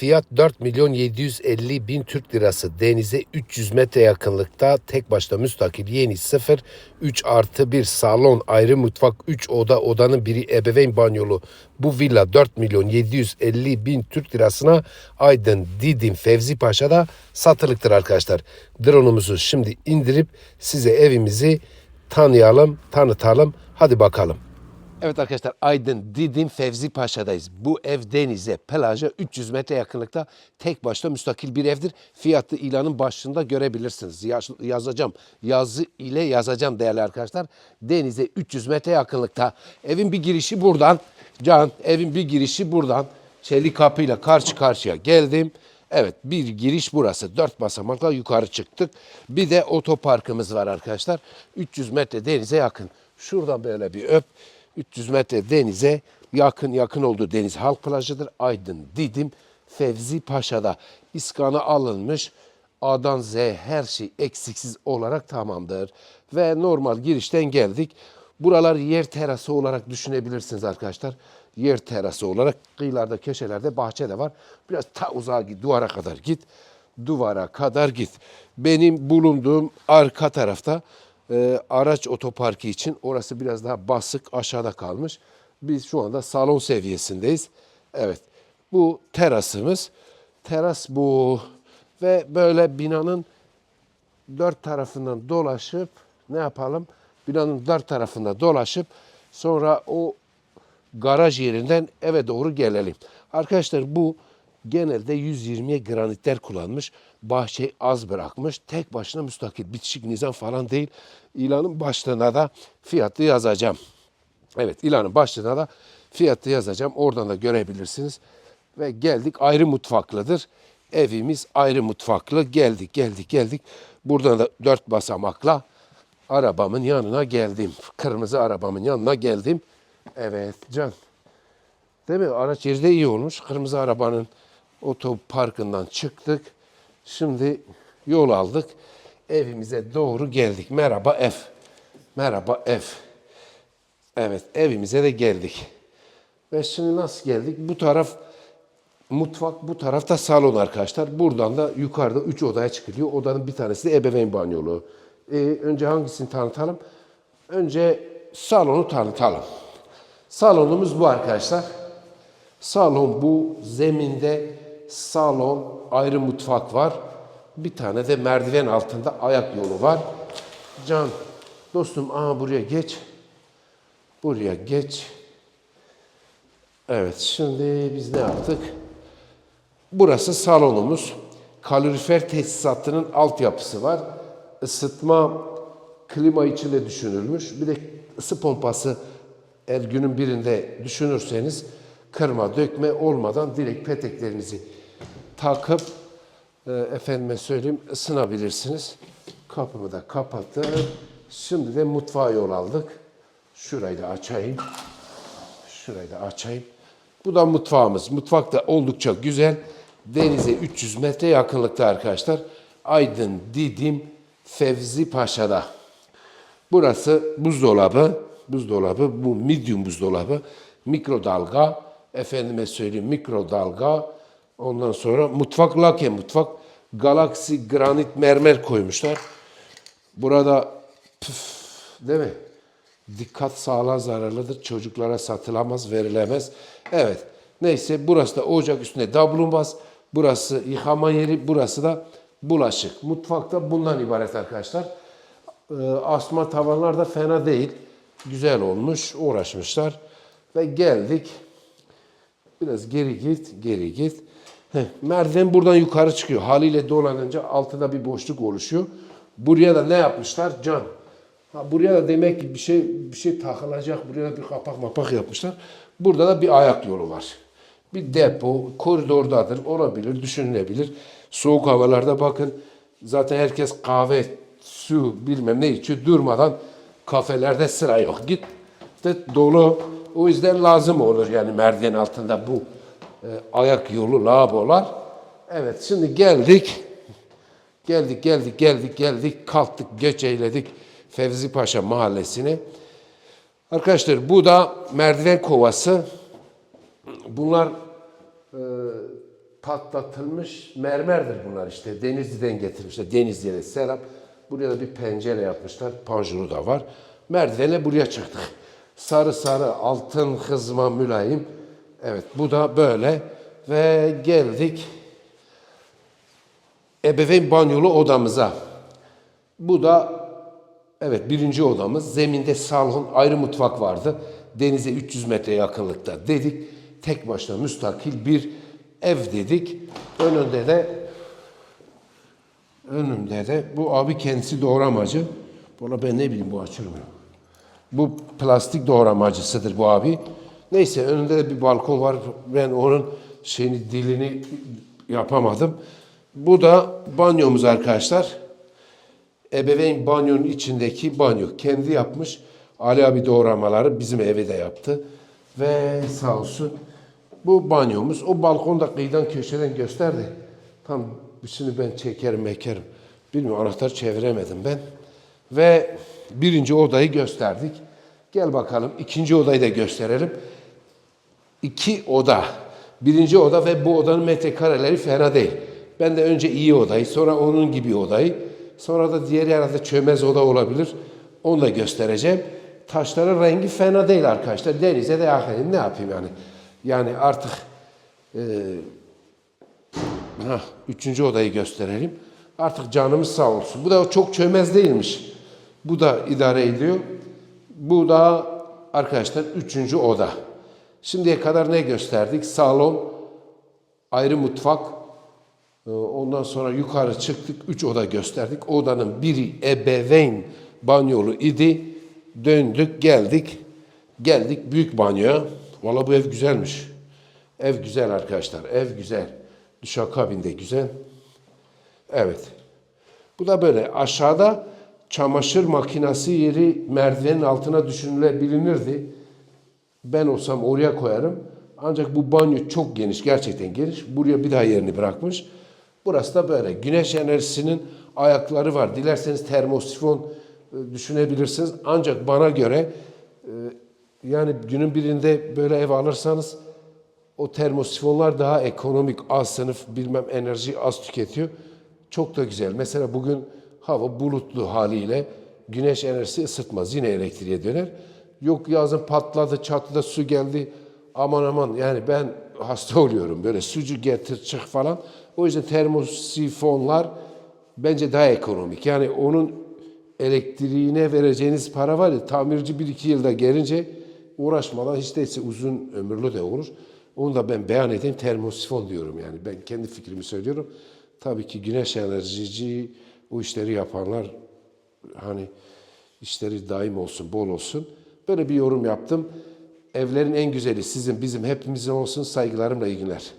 Fiyat 4 milyon 750 bin Türk lirası. Denize 300 metre yakınlıkta tek başına müstakil yeni sıfır 3 artı 1 salon ayrı mutfak 3 oda odanın biri ebeveyn banyolu. Bu villa 4 milyon 750 bin Türk lirasına Aydın Didim Fevzi Paşa'da satılıktır arkadaşlar. Drone'umuzu şimdi indirip size evimizi tanıyalım, tanıtalım. Hadi bakalım. Evet arkadaşlar Aydın Didim Fevzi Paşa'dayız. Bu ev denize, plaja 300 metre yakınlıkta tek başına müstakil bir evdir. Fiyatı ilanın başında görebilirsiniz. Yaz- yazacağım. Yazı ile yazacağım değerli arkadaşlar. Denize 300 metre yakınlıkta. Evin bir girişi buradan. Can evin bir girişi buradan. Çelik kapıyla karşı karşıya geldim. Evet bir giriş burası. Dört basamakla yukarı çıktık. Bir de otoparkımız var arkadaşlar. 300 metre denize yakın. Şuradan böyle bir öp. 300 metre denize yakın yakın olduğu deniz halk plajıdır. Aydın, Didim, Fevzi Paşa'da iskanı alınmış. A'dan Z her şey eksiksiz olarak tamamdır. Ve normal girişten geldik. Buralar yer terası olarak düşünebilirsiniz arkadaşlar. Yer terası olarak kıyılarda köşelerde bahçe de var. Biraz ta uzağa git duvara kadar git. Duvara kadar git. Benim bulunduğum arka tarafta e, araç otoparkı için orası biraz daha basık aşağıda kalmış. Biz şu anda salon seviyesindeyiz. Evet bu terasımız. Teras bu ve böyle binanın dört tarafından dolaşıp ne yapalım? Binanın dört tarafında dolaşıp sonra o garaj yerinden eve doğru gelelim. Arkadaşlar bu genelde 120'ye granitler kullanmış. Bahçeyi az bırakmış. Tek başına müstakil bitişik nizam falan değil. İlanın başlığına da fiyatı yazacağım. Evet ilanın başlığına da fiyatı yazacağım. Oradan da görebilirsiniz. Ve geldik ayrı mutfaklıdır. Evimiz ayrı mutfaklı. Geldik geldik geldik. Buradan da dört basamakla arabamın yanına geldim. Kırmızı arabamın yanına geldim. Evet can. Değil mi? Araç yeri de iyi olmuş. Kırmızı arabanın otoparkından çıktık. Şimdi yol aldık. Evimize doğru geldik. Merhaba ev. Merhaba ev. Evet evimize de geldik. Ve şimdi nasıl geldik? Bu taraf mutfak, bu tarafta salon arkadaşlar. Buradan da yukarıda üç odaya çıkılıyor. Odanın bir tanesi de ebeveyn banyolu. Ee, önce hangisini tanıtalım? Önce salonu tanıtalım. Salonumuz bu arkadaşlar. Salon bu. Zeminde salon, ayrı mutfak var. Bir tane de merdiven altında ayak yolu var. Can, dostum aha buraya geç. Buraya geç. Evet, şimdi biz ne yaptık? Burası salonumuz. Kalorifer tesisatının altyapısı var. Isıtma, klima için de düşünülmüş. Bir de ısı pompası eğer günün birinde düşünürseniz kırma, dökme olmadan direkt peteklerinizi takıp e, efendime söyleyeyim ısınabilirsiniz. Kapımı da kapattım. Şimdi de mutfağa yol aldık. Şurayı da açayım. Şurayı da açayım. Bu da mutfağımız. Mutfak da oldukça güzel. Denize 300 metre yakınlıkta arkadaşlar. Aydın, Didim, Fevzi Paşa'da. Burası buzdolabı. Buzdolabı bu medium buzdolabı. Mikrodalga. Efendime söyleyeyim mikrodalga. Ondan sonra mutfak lake mutfak. Galaxy granit mermer koymuşlar. Burada püf, değil mi? Dikkat sağlığa zararlıdır. Çocuklara satılamaz, verilemez. Evet. Neyse burası da ocak üstünde dablumbaz. Burası yıkama yeri. Burası da bulaşık. Mutfakta bundan ibaret arkadaşlar. Ee, asma tavanlar da fena değil. Güzel olmuş. Uğraşmışlar. Ve geldik. Biraz geri git, geri git. Heh, merdiven buradan yukarı çıkıyor. Haliyle dolanınca altında bir boşluk oluşuyor. Buraya da ne yapmışlar? Can. Ha, buraya da demek ki bir şey bir şey takılacak. Buraya da bir kapak mapak yapmışlar. Burada da bir ayak yolu var. Bir depo, koridordadır. Olabilir, düşünülebilir. Soğuk havalarda bakın. Zaten herkes kahve, su bilmem ne içiyor. Durmadan kafelerde sıra yok. Git de dolu. O yüzden lazım olur yani merdiven altında bu e, ayak yolu, lavabolar. Evet şimdi geldik. Geldik, geldik, geldik, geldik. Kalktık, göç eyledik Fevzi Paşa mahallesine. Arkadaşlar bu da merdiven kovası. Bunlar e, patlatılmış mermerdir bunlar işte. Denizli'den getirmişler. Denizli'ye selam. Buraya da bir pencere yapmışlar. Panjuru da var. Merdivenle buraya çıktık. Sarı sarı altın hızma mülayim. Evet bu da böyle. Ve geldik ebeveyn banyolu odamıza. Bu da evet birinci odamız. Zeminde salon, ayrı mutfak vardı. Denize 300 metre yakınlıkta dedik. Tek başına müstakil bir ev dedik. Önünde de önümde de bu abi kendisi doğramacı. Valla ben ne bileyim bu açılmıyor. Bu plastik doğramacısıdır bu abi. Neyse önünde de bir balkon var. Ben onun şeyini dilini yapamadım. Bu da banyomuz arkadaşlar. Ebeveyn banyonun içindeki banyo. Kendi yapmış. Ali abi doğramaları bizim eve de yaptı. Ve sağ olsun bu banyomuz. O balkonda kıyıdan köşeden gösterdi. Tam üstünü ben çekerim mekerim. Bilmiyorum anahtar çeviremedim ben. Ve birinci odayı gösterdik. Gel bakalım ikinci odayı da gösterelim. İki oda. Birinci oda ve bu odanın metrekareleri fena değil. Ben de önce iyi odayı, sonra onun gibi odayı, sonra da diğer herhalde çömez oda olabilir. Onu da göstereceğim. Taşların rengi fena değil arkadaşlar. Denize de yakın. Ne yapayım yani? Yani artık e, hah, üçüncü odayı gösterelim. Artık canımız sağ olsun. Bu da çok çömez değilmiş. Bu da idare ediyor. Bu da arkadaşlar üçüncü oda. Şimdiye kadar ne gösterdik? Salon, ayrı mutfak, ee, ondan sonra yukarı çıktık, üç oda gösterdik. Odanın biri ebeveyn banyolu idi. Döndük, geldik. Geldik büyük banyoya. Valla bu ev güzelmiş. Ev güzel arkadaşlar, ev güzel. Duşakabinde güzel. Evet. Bu da böyle. Aşağıda çamaşır makinesi yeri merdivenin altına düşünülebilinirdi. Ben olsam oraya koyarım. Ancak bu banyo çok geniş, gerçekten geniş. Buraya bir daha yerini bırakmış. Burası da böyle. Güneş enerjisinin ayakları var. Dilerseniz termosifon e, düşünebilirsiniz. Ancak bana göre e, yani günün birinde böyle ev alırsanız o termosifonlar daha ekonomik, az sınıf bilmem enerji az tüketiyor. Çok da güzel. Mesela bugün hava bulutlu haliyle güneş enerjisi ısıtmaz. Yine elektriğe döner. Yok yazın patladı, çatıda su geldi. Aman aman yani ben hasta oluyorum. Böyle sucu getir çık falan. O yüzden termosifonlar bence daha ekonomik. Yani onun elektriğine vereceğiniz para var ya tamirci bir iki yılda gelince uğraşmadan hiç değilse uzun ömürlü de olur. Onu da ben beyan edeyim termosifon diyorum yani. Ben kendi fikrimi söylüyorum. Tabii ki güneş enerjici o işleri yapanlar hani işleri daim olsun, bol olsun. Böyle bir yorum yaptım. Evlerin en güzeli sizin, bizim, hepimizin olsun. Saygılarımla iyi günler.